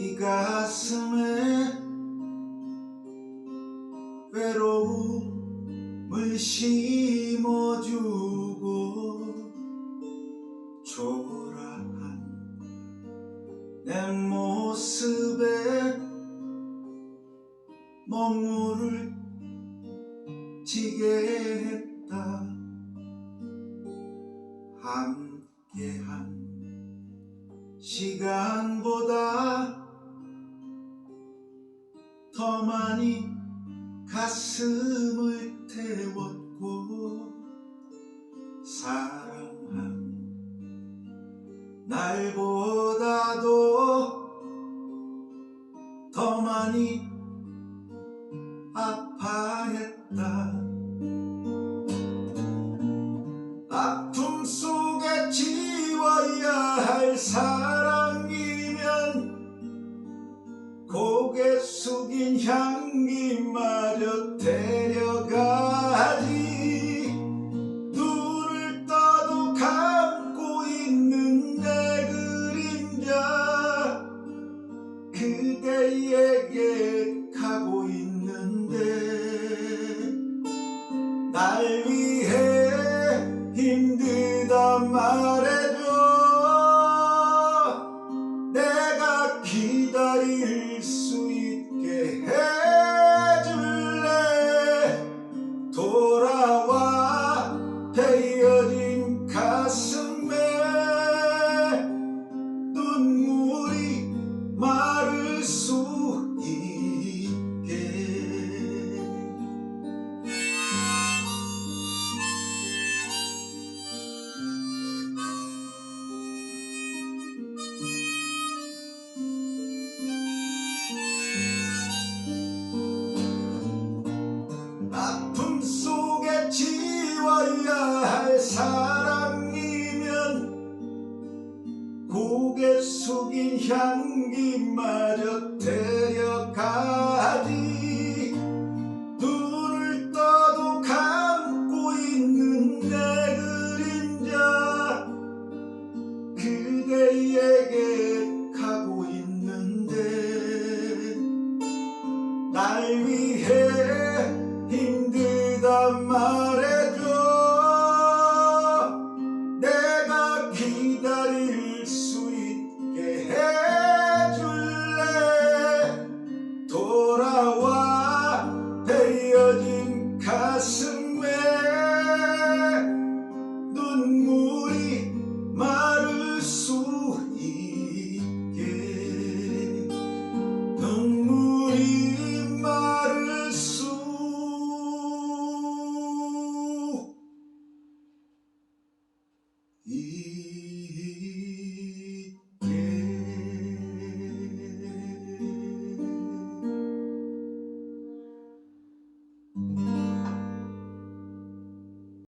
이 가슴에 외로움을 심어주고 초라한 내 모습에 먹물을 지게 했다. 함께한 시간보다 더 많이 가슴을 태웠고 사랑한 날보다도 더 많이 아파했다. 아픔 속에 지워야 할 사랑 고개 숙인 향기마저 데려가지. 눈을 떠도 감고 있는 내 그림자. 그대에게 가고 있는데 날 사랑이면 고개 숙인 향기마저 데려가지. 눈을 떠도 감고 있는 내 그림자 그대에게 가고 있는데 날 위해 힘들다 말 He